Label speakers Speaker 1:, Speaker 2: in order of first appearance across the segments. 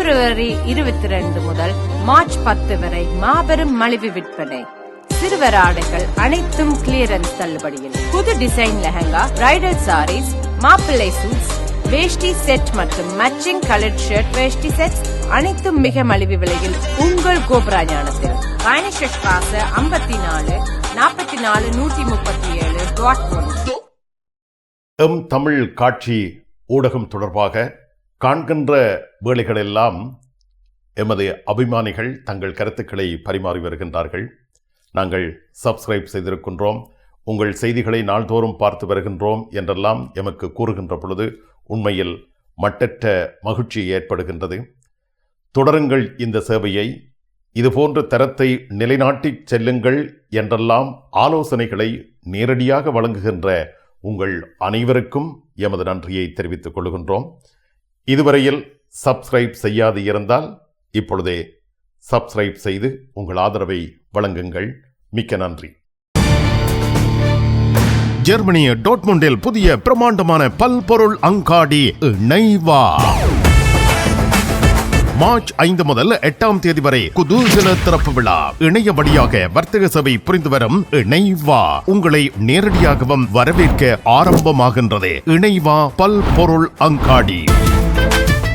Speaker 1: பிப்ரவரி இருபத்தி ரெண்டு முதல் மார்ச் பத்து வரை மாபெரும் மலிவு விற்பனை. சிறுவர் ஆடைகள் அனைத்தும் கிளியரன்ஸ் தள்ளுபடியில். புது டிசைன் லெஹங்கா பிரைடல் சாரீஸ் மாப்பிள்ளை சூட்ஸ் வேஷ்டி செட் மற்றும் matching colour shirt veshti set அனைத்தும் மிக மலிவு விலையில் உங்கள் கோபுரா ஞானத்தில் கோபுராஞானத்தில் காயனிஷாச ஐம்பத்தி நாலு நாற்பத்தி நாலு நூற்றி முப்பத்தி ஏழு
Speaker 2: எம் தமிழ் காட்சி ஊடகம் தொடர்பாக காண்கின்ற வேளைகளெல்லாம் எமது அபிமானிகள் தங்கள் கருத்துக்களை பரிமாறி வருகின்றார்கள். நாங்கள் சப்ஸ்கிரைப் செய்திருக்கின்றோம். உங்கள் செய்திகளை நாள்தோறும் பார்த்து வருகின்றோம் என்றெல்லாம் எமக்கு கூறுகின்ற பொழுது உண்மையில் மட்டற்ற மகிழ்ச்சி ஏற்படுகின்றது. தொடருங்கள் இந்த சேவையை. இதுபோன்ற தரத்தை நிலைநாட்டிச் செல்லுங்கள் என்றெல்லாம் ஆலோசனைகளை நேரடியாக வழங்குகின்ற உங்கள் அனைவருக்கும் எமது நன்றியை தெரிவித்துக் கொள்கின்றோம். இதுவரையில் சப்ஸ்கிரைப் செய்யாது இருந்தால் இப்பொழுதே சப்ஸ்கிரைப் செய்து உங்கள் ஆதரவை வழங்குங்கள். மிக்க நன்றி. ஜெர்மனிய டோட்முண்டில் புதிய பிரமாண்டமான பல்பொருள் அங்காடி நைவா மார்ச் ஐந்து முதல் எட்டாம் தேதி வரை குதூசல திறப்பு விழா. இணைய வழியாக வர்த்தக சபை புரிந்து வரும் இணைவா. உங்களை நேரடியாகவும் வரவேற்க ஆரம்பமாகின்றது. இணைவா பல்பொருள் அங்காடி.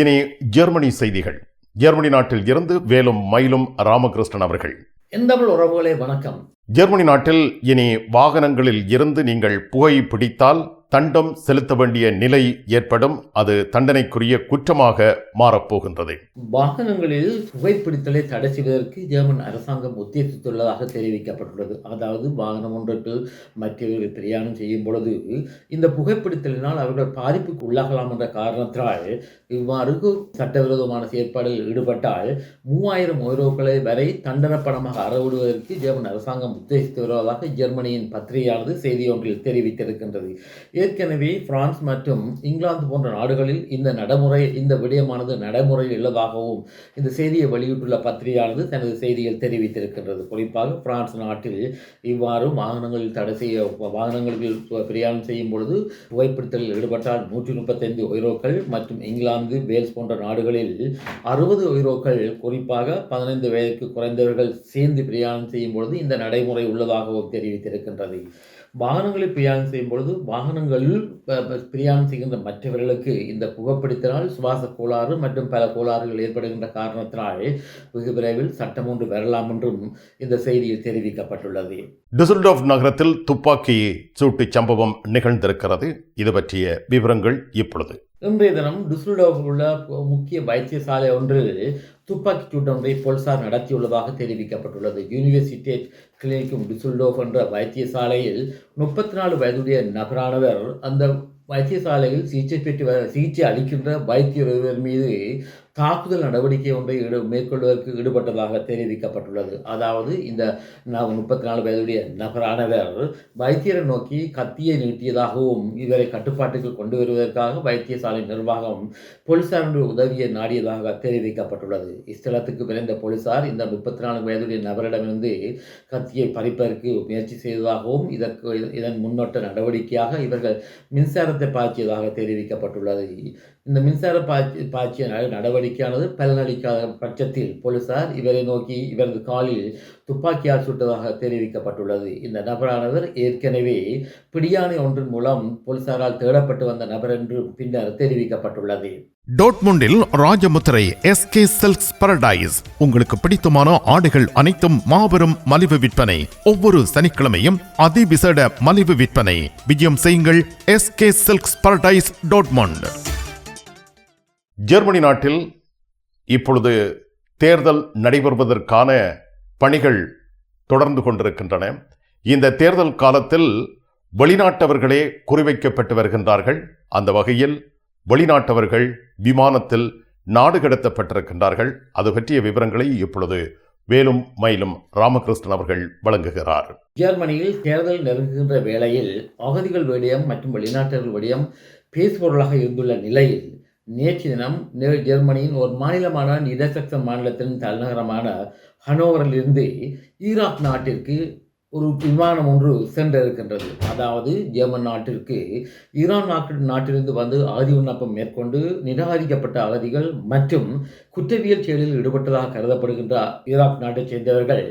Speaker 2: இனி ஜெர்மனி செய்திகள். ஜெர்மனி நாட்டில் இருந்து வேலும் மயிலும் ராமகிருஷ்ணன் அவர்கள்.
Speaker 3: எந்தமிழ் உறவுகளே வணக்கம்.
Speaker 2: ஜெர்மனி நாட்டில் இனி வாகனங்களில் இருந்து நீங்கள் புகை பிடித்தால் தண்டம் செலுத்த வேண்டிய நிலை ஏற்படும். அது தண்டனைக்குரிய குற்றமாக மாறப்போகின்றது.
Speaker 3: வாகனங்களில் புகைப்பிடித்தலை தடை செய்வதற்கு ஜெர்மன் அரசாங்கம் உத்தேசித்துள்ளதாக தெரிவிக்கப்பட்டுள்ளது. அதாவது வாகனம் ஒன்றுக்கு மற்றவர்கள் பிரயாணம் செய்யும் பொழுது இந்த புகைப்பிடித்தலினால் அவர்கள் பாதிப்புக்கு உள்ளாகலாம் என்ற காரணத்தினால் இவ்வாறு சட்டவிரோதமான செயற்பாடுகள் ஈடுபட்டால் மூவாயிரம் யூரோக்களை வரை தண்டன பணமாக அறவிடுவதற்கு ஜெர்மன் அரசாங்கம் உத்தேசித்து வருவதாக ஜெர்மனியின் பத்திரிகையானது செய்தி ஒன்றில் தெரிவித்திருக்கின்றது. ஏற்கனவே பிரான்ஸ் மற்றும் இங்கிலாந்து போன்ற நாடுகளில் இந்த நடைமுறை இந்த விடயமானது நடைமுறையில் உள்ளதாகவும் இந்த செய்தியை வெளியிட்டுள்ள பத்திரிகையானது தனது செய்தியில் தெரிவித்திருக்கின்றது. குறிப்பாக பிரான்ஸ் நாட்டில் இவ்வாறு வாகனங்களில் தடை செய்ய வாகனங்களில் பிரயாணம் செய்யும் பொழுது புகைப்பிடித்தலில் ஈடுபட்டால் நூற்றி முப்பத்தைந்து உயிரோக்கள் மற்றும் இங்கிலாந்து வேல்ஸ் போன்ற நாடுகளில் அறுபது உயிரோக்கள் குறிப்பாக பதினைந்து வயதுக்கு குறைந்தவர்கள் சேர்ந்து பிரயாணம் செய்யும் பொழுது இந்த நடைமுறை உள்ளதாகவும் தெரிவித்திருக்கின்றது. வாகனங்களில் பிரயாணம் செய்யும் பொழுது வாகனங்களில் பிரயாணம் செய்கின்ற மற்றவர்களுக்கு இந்த புகைப்பிடித்தனால் சுவாச கோளாறு மற்றும் பல கோளாறுகள் ஏற்படுகின்ற காரணத்தினால் வெகு விரைவில் சட்டம் ஒன்று வரலாம் என்றும் இந்த செய்தியில் தெரிவிக்கப்பட்டுள்ளது.
Speaker 2: டிசுல்டாஃப் நகரத்தில் துப்பாக்கி சூட்டு சம்பவம் நிகழ்ந்திருக்கிறது. இது பற்றிய விவரங்கள் இப்பொழுது.
Speaker 3: இன்றைய தினம் டிசுல்டோஃபில் உள்ள முக்கிய வைத்தியசாலை ஒன்றில் துப்பாக்கிச் சூட்டு ஒன்றை போலீசார் நடத்தியுள்ளதாக தெரிவிக்கப்பட்டுள்ளது. யூனிவர்சிட்டி கிளினிக்கும் டிசுல்டோஃப் என்ற வைத்தியசாலையில் முப்பத்தி நாலு வயதுடைய நபரானவர் அந்த வைத்தியசாலையில் சிகிச்சை பெற்று வர சிகிச்சை அளிக்கின்ற வைத்தியர் ஒருவர் மீது தாக்குதல் நடவடிக்கை ஒன்றை ஈடு மேற்கொள்வதற்கு ஈடுபட்டதாக தெரிவிக்கப்பட்டுள்ளது. அதாவது இந்த முப்பத்தி நாலு வயதுடைய நபரானவர் வைத்தியரை நோக்கி கத்தியை நீட்டியதாகவும் இவரை கட்டுப்பாட்டுக்கு கொண்டு வருவதற்காக வைத்தியசாலை நிர்வாகம் போலீசாருடைய உதவியை நாடியதாக தெரிவிக்கப்பட்டுள்ளது. இஸ்தலத்துக்கு விரைந்த போலீசார் இந்த முப்பத்தி நாலு வயதுடைய நபரிடமிருந்து கத்தியை பறிப்பதற்கு முயற்சி செய்ததாகவும் இதற்கு இதன் முன்னோட்ட நடவடிக்கையாக இவர்கள் மின்சாரத்தை பாய்ச்சியதாக தெரிவிக்கப்பட்டுள்ளது. இந்த மின்சார பாய்ச்சி பாய்ச்சிய நடவடிக்கையானது பலனளிக்காத பட்சத்தில் போலீசார் இவரை நோக்கி இவரது காலில் துப்பாக்கியால் சுட்டதாக தெரிவிக்கப்பட்டுள்ளது. இந்த நபரானவர் ஏற்கனவே பிடியானை ஒன்றின் மூலம் போலீசாரால் தேடப்பட்டு வந்த நபர் என்று பின்னர் தெரிவிக்கப்பட்டுள்ளது.
Speaker 2: டோட்முண்டில் ராஜமுத்திரை எஸ்கே செல்ஸ் பரடைஸ். உங்களுக்கு பிடித்தமான ஆடைகள் அனைத்தும் மாபெரும் மலிவு விற்பனை. ஒவ்வொரு சனிக்கிழமையும் அதிவிசேட மலிவு விற்பனை. விஜயம் செய்யுங்கள் SK silks paradise Dortmund. Germany நாட்டில் இப்பொழுது தேர்தல் நடைபெறுவதற்கான பணிகள் தொடர்ந்து கொண்டிருக்கின்றன. இந்த தேர்தல் காலத்தில் வெளிநாட்டவர்களே குறிவைக்கப்பட்டு வருகின்றார்கள். அந்த வகையில் வெளிநாட்டவர்கள் விமானத்தில் நாடு கடத்தப்பட்டிருக்கின்றார்கள். அது பற்றிய விவரங்களை இப்பொழுது வேலும் மயிலும் ராமகிருஷ்ணன் அவர்கள் வழங்குகிறார்.
Speaker 3: ஜெர்மனியில் தேர்தல் நெருங்குகின்ற வேளையில் அகதிகள் விடயம் மற்றும் வெளிநாட்டவர்கள் விடயம் பேசுபொருளாக இருந்துள்ள நிலையில் நேற்று தினம் ஜெர்மனியின் ஒரு மாநிலமான நிதசக்சன் மாநிலத்தின் தலைநகரமான ஹனோவரிலிருந்து ஈராக் நாட்டிற்கு ஒரு விமானம் ஒன்று சென்றிருக்கின்றது. அதாவது ஜெர்மன் நாட்டிற்கு ஈரான் நாட்டு நாட்டிலிருந்து வந்து அகதி விண்ணப்பம் மேற்கொண்டு நிராகரிக்கப்பட்ட அகதிகள் மற்றும் குற்றவியல் செயலில் ஈடுபட்டதாக கருதப்படுகின்ற ஈராக் நாட்டைச் சேர்ந்தவர்கள்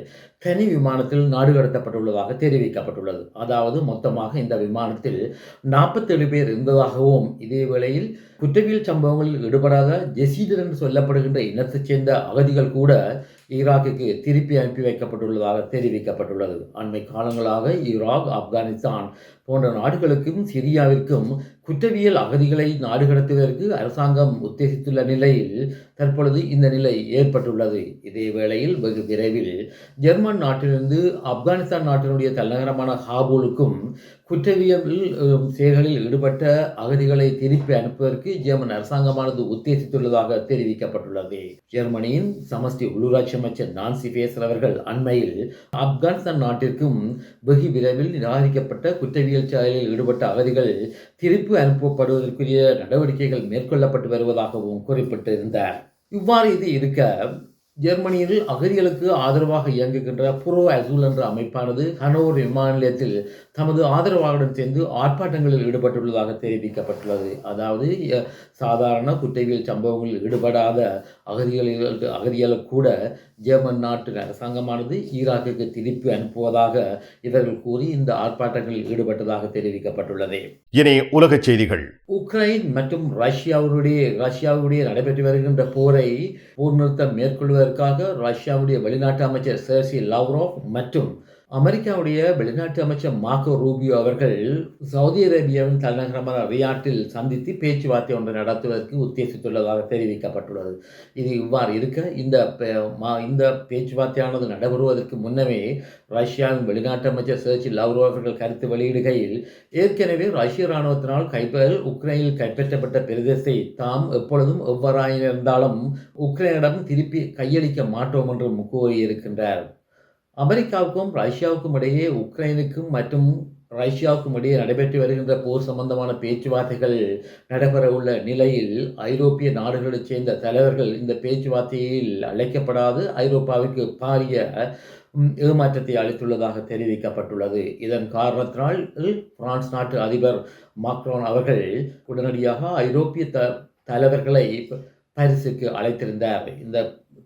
Speaker 3: தனி விமானத்தில் நாடு கடத்தப்பட்டுள்ளதாக தெரிவிக்கப்பட்டுள்ளது. அதாவது மொத்தமாக இந்த விமானத்தில் நாற்பத்தேழு பேர் இருந்ததாகவும் இதே வேளையில் குற்றவியல் சம்பவங்களில் ஈடுபடாத ஜெசீதர் என்று சொல்லப்படுகின்ற இனத்தைச் சேர்ந்த அகதிகள் கூட ஈராக்குக்கு திருப்பி அனுப்பி வைக்கப்பட்டுள்ளதாக தெரிவிக்கப்பட்டுள்ளது. அண்மை காலங்களாக ஈராக் ஆப்கானிஸ்தான் போன்ற நாடுகளுக்கும் சிரியாவிற்கும் குற்றவியல் அகதிகளை நாடு கடத்துவதற்கு அரசாங்கம் உத்தேசித்துள்ள நிலையில் தற்பொழுது இந்த நிலை ஏற்பட்டுள்ளது. இதே வேளையில் வெகு விரைவில் ஜெர்மன் நாட்டிலிருந்து ஆப்கானிஸ்தான் நாட்டினுடைய தலைநகரமான காபூலுக்கும் குற்றவியல் செயல்களில் ஈடுபட்ட அகதிகளை திருப்பி அனுப்புவதற்கு ஜெர்மன் அரசாங்கமானது உத்தேசித்துள்ளதாக தெரிவிக்கப்பட்டுள்ளது. ஜெர்மனியின் சமஸ்டி உள்ளூராட்சி அமைச்சர் நான்சி பேசர் அவர்கள் அண்மையில் ஆப்கானிஸ்தான் நாட்டிற்கும் வெகு விரைவில் நிராகரிக்கப்பட்ட குற்றவியல் செயலில் ஈடுபட்ட அகதிகள் திருப்பி அனுப்பப்படுவதற்குரிய நடவடிக்கைகள் மேற்கொள்ளப்பட்டு வருவதாகவும் குறிப்பிட்டிருந்தார். இவ்வாறு இது இருக்க ஜெர்மனியில் அகதிகளுக்கு ஆதரவாக இயங்குகின்ற புரோ அசூல் என்ற அமைப்பானது ஹனோவர் விமான நிலையத்தில் தமது ஆதரவாளருடன் சேர்ந்து ஆர்ப்பாட்டங்களில் ஈடுபட்டுள்ளதாக தெரிவிக்கப்பட்டுள்ளது. அதாவது சாதாரண குற்றவியல் சம்பவங்களில் ஈடுபடாத அகதிகளில் அகதிகளுக்கு கூட ஜெர்மன் நாட்டு அரசாங்கமானது ஈராக்குக்கு திருப்பி அனுப்புவதாக இவர்கள் கூறி இந்த ஆர்ப்பாட்டங்களில் ஈடுபட்டதாக தெரிவிக்கப்பட்டுள்ளது.
Speaker 2: இனி உலகச் செய்திகள்.
Speaker 3: உக்ரைன் மற்றும் ரஷ்யாவுடைய ரஷ்யாவுடைய நடைபெற்று வருகின்ற போரை போர் நிறுத்தம் மேற்கொள்வதற்காக ரஷ்யாவுடைய வெளிநாட்டு அமைச்சர் சேர்சி லவ்ரோவ் மற்றும் அமெரிக்காவுடைய வெளிநாட்டு அமைச்சர் மார்க்கோ ரூபியோ அவர்கள் சவுதி அரேபியாவின் தலைநகரமான ரியாட்டில் சந்தித்து பேச்சுவார்த்தை ஒன்றை நடத்துவதற்கு உத்தேசித்துள்ளதாக தெரிவிக்கப்பட்டுள்ளது. இது இவ்வாறு இருக்க இந்த மா- இந்த பேச்சுவார்த்தையானது நடைபெறுவதற்கு முன்னமே ரஷ்யாவின் வெளிநாட்டு அமைச்சர் சேர்ச்சி லவ்ரோ அவர்கள் கருத்து வெளியிடுகையில் ஏற்கனவே ரஷ்ய இராணுவத்தினால் கைப்பல் உக்ரைனில் கைப்பற்றப்பட்ட பிரதேசத்தை தாம் எப்பொழுதும் எவ்வாறாயிருந்தாலும் உக்ரைனிடம் திருப்பி கையளிக்க மாட்டோம் என்றும் கூறியிருக்கின்றார். அமெரிக்காவுக்கும் ரஷ்யாவுக்கும் இடையே உக்ரைனுக்கும் மற்றும் ரஷ்யாவுக்கும் இடையே நடைபெற்று வருகின்ற போர் சம்பந்தமான பேச்சுவார்த்தைகள் நடைபெற உள்ள நிலையில் ஐரோப்பிய நாடுகளைச் சேர்ந்த தலைவர்கள் இந்த பேச்சுவார்த்தையில் அழைக்கப்படாது. ஐரோப்பாவிற்கு பாரிய ஏமாற்றத்தை அளித்துள்ளதாக தெரிவிக்கப்பட்டுள்ளது. இதன் காரணத்தினால் பிரான்ஸ் நாட்டு அதிபர் மாக்ரோன் அவர்கள் உடனடியாக ஐரோப்பிய த தலைவர்களை பரிசுக்கு அழைத்திருந்தார். இந்த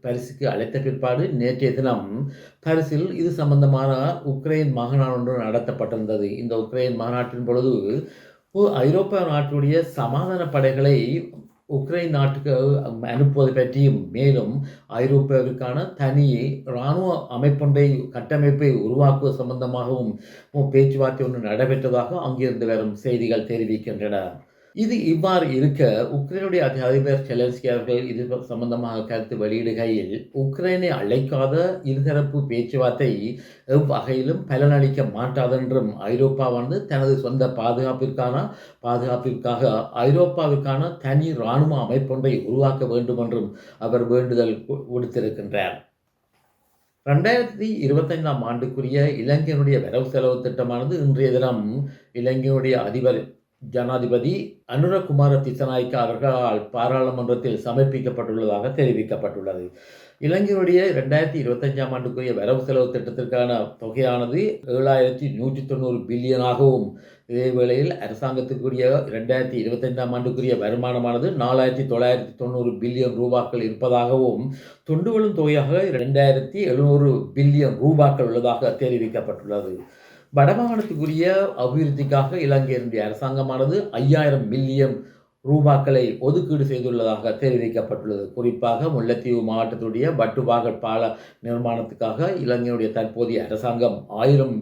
Speaker 3: பரிசுக்கு அழைத்த பிற்பாடு நேற்றைய தினம் பரிசில் இது சம்பந்தமான உக்ரைன் மாநாடு ஒன்று நடத்தப்பட்டிருந்தது. இந்த உக்ரைன் மாநாட்டின் பொழுது ஐரோப்பிய நாட்டுடைய சமாதான படைகளை உக்ரைன் நாட்டுக்கு அனுப்புவது பற்றியும் மேலும் ஐரோப்பாவிற்கான தனி இராணுவ அமைப்பொன்றை கட்டமைப்பை உருவாக்குவது சம்பந்தமாகவும் பேச்சுவார்த்தை ஒன்று நடைபெற்றதாக அங்கிருந்து வரும் செய்திகள் தெரிவிக்கின்றன. இது இவ்வாறு இருக்க உக்ரைனுடைய அதி- அதிபர் செலன்ஸ்கி அவர்கள் இது சம்பந்தமாக கருத்து வெளியிடுகையில் உக்ரைனை அழைக்காத இருதரப்பு பேச்சுவார்த்தை எவ்வகையிலும் பலனளிக்க மாட்டாதென்றும் ஐரோப்பாவானது தனது சொந்த பாதுகாப்பிற்கான பாதுகாப்பிற்காக ஐரோப்பாவிற்கான தனி இராணுவ அமைப்பொன்றை உருவாக்க வேண்டும் என்றும் அவர் வேண்டுதல் கொடுத்திருக்கின்றார் விடுத்திருக்கின்றார். ரெண்டாயிரத்தி இருபத்தைந்தாம் ஆண்டுக்குரிய இலங்கையினுடைய வரவு செலவு திட்டமானது இன்றைய தினம் இலங்கையினுடைய அதிபர் ஜனாதிபதி அனுரகுமார திசநாய்க்க அவர்களால் பாராளுமன்றத்தில் சமர்ப்பிக்கப்பட்டுள்ளதாக தெரிவிக்கப்பட்டுள்ளது. இலங்கையுடைய ரெண்டாயிரத்தி இருபத்தஞ்சாம் ஆண்டுக்குரிய வரவு செலவு திட்டத்திற்கான தொகையானது ஏழாயிரத்தி நூற்றி தொண்ணூறு பில்லியனாகவும் இதே வேளையில் அரசாங்கத்துக்குரிய ரெண்டாயிரத்தி இருபத்தைந்தாம் ஆண்டுக்குரிய வருமானமானது நாலாயிரத்தி தொள்ளாயிரத்தி தொண்ணூறு பில்லியன் ரூபாக்கள் இருப்பதாகவும் தொண்டுவலும் தொகையாக ரெண்டாயிரத்தி எழுநூறு பில்லியன் ரூபாக்கள் உள்ளதாக தெரிவிக்கப்பட்டுள்ளது. வடமாகாணத்துக்குரிய அபிவிருத்திக்காக இலங்கையினுடைய அரசாங்கமானது ஐயாயிரம் மில்லியன் ரூபாக்களை ஒதுக்கீடு செய்துள்ளதாக தெரிவிக்கப்பட்டுள்ளது. குறிப்பாக முல்லைத்தீவு மாவட்டத்துடைய பட்டுவாகட் பால நிர்மாணத்துக்காக இலங்கையினுடைய தற்போதைய அரசாங்கம் ஆயிரம்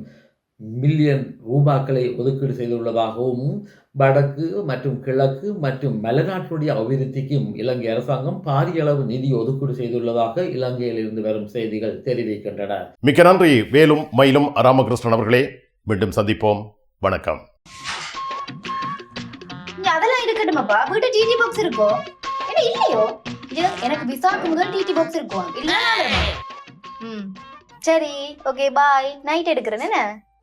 Speaker 3: மில்லியன் ரூபாக்களை ஒதுக்கீடு செய்துள்ளதாகவும் வடக்கு மற்றும் கிழக்கு மற்றும் மலைநாட்டுடைய அபிவிருத்திக்கும் இலங்கை அரசாங்கம் பாரிய அளவு நிதி ஒதுக்கீடு செய்துள்ளதாக இலங்கையில் இருந்து வரும் செய்திகள் தெரிவிக்கின்றன.
Speaker 2: மிக்க நன்றி. வேலும் மயிலும் ராமகிருஷ்ணன் அவர்களே மீண்டும் சந்திப்போம். வணக்கம்.
Speaker 4: அதெல்லாம் இருக்கட்டுமாப்பா? வீட்டு டிடி பாக்ஸ் இருக்கோ? என்ன இல்லையோ? எனக்கு விசாக்கு முதல் டிடி பாக்ஸ் இருக்கும். இல்ல ம். சரி ஓகே பாய் நைட் எடுக்கிறேன் என்ன?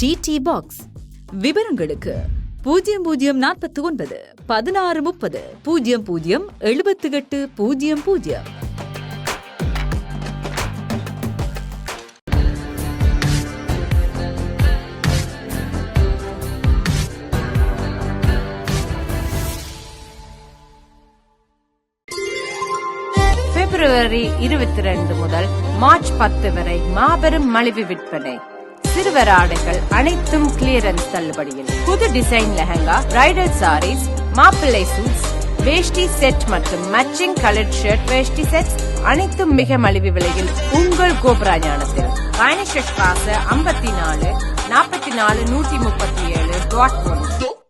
Speaker 5: டிடி பாக்ஸ் விவரங்களுக்கு பூஜ்ஜியம் பூஜ்ஜியம் நாற்பத்தி ஒன்பது பதினாறு முப்பது பூஜ்ஜியம் பூஜ்ஜியம் எழுபத்தி எட்டு பூஜ்ஜியம் பூஜ்ஜியம்.
Speaker 1: பிப்ரவரி இருபத்தி ரெண்டு முதல் மார்ச் பத்து வரை மாபெரும் மலிவு விற்பனை. சிறுவர் ஆடைகள் அனைத்தும் கிளியரன்ஸ் தள்ளுபடியில். புது டிசைன் லெஹங்கா பிரைடல் சாரீஸ் மாப்பிள்ளை சூட்ஸ் வேஷ்டி செட் மற்றும் matching colour shirt veshti set அனைத்தும் மிக மலிவு விலையில் உங்கள் கோபுரா ஞானத்தில் பயணிஷ ஐம்பத்தி நாலு நாற்பத்தி நாலு நூற்றி முப்பத்தி ஏழு டாட்